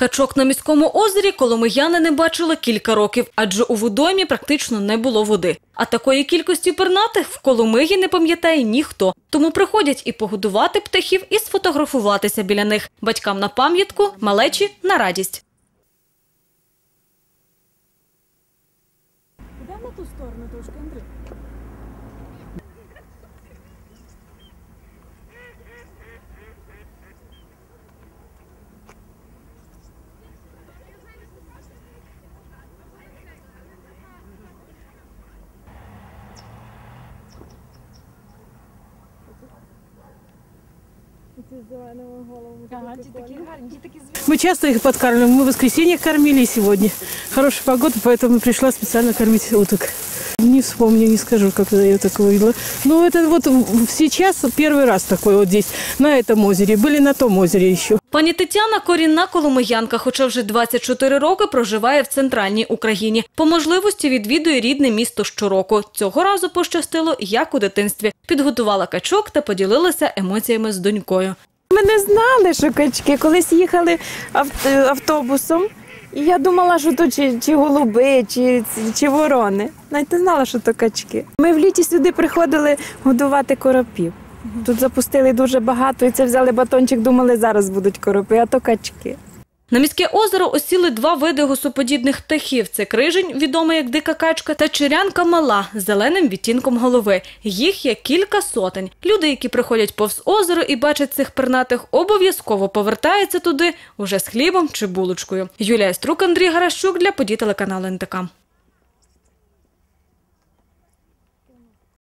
Качок на міському озері коломияни не бачили кілька років, адже у водоймі практично не було води. А такої кількості пернатих в Коломиї не пам'ятає ніхто. Тому приходять і погодувати птахів, і сфотографуватися біля них. Батькам на пам'ятку, малечі на радість. Мы часто их подкармливаем. Мы в воскресенье кормили и сегодня. Хорошая погода, поэтому пришла специально кормить уток. Не вспомню, не скажу, как я такое видела. Ну, это вот в- сейчас первый раз такой вот здесь, на этом озере. Были на том озере еще. Пані Тетяна – корінна коломиянка, хоча вже 24 роки проживає в центральній Україні. По можливості відвідує рідне місто щороку. Цього разу пощастило, як у дитинстві. Підготувала качок та поділилася емоціями з донькою. Ми не знали, що качки. Колись їхали автобусом, і я думала, що то чи, чи голуби, чи, чи ворони. Навіть не знала, що то качки. Ми в літі сюди приходили годувати коропів. Тут запустили дуже багато, і це взяли батончик, думали, зараз будуть коропи, а то качки. На міське озеро осіли два види гусоподібних птахів. Це крижень, відомий як дика качка, та черянка мала з зеленим відтінком голови. Їх є кілька сотень. Люди, які приходять повз озеро і бачать цих пернатих, обов'язково повертаються туди уже з хлібом чи булочкою. Юлія Струк, Андрій Гаращук для подій телеканалу НТК.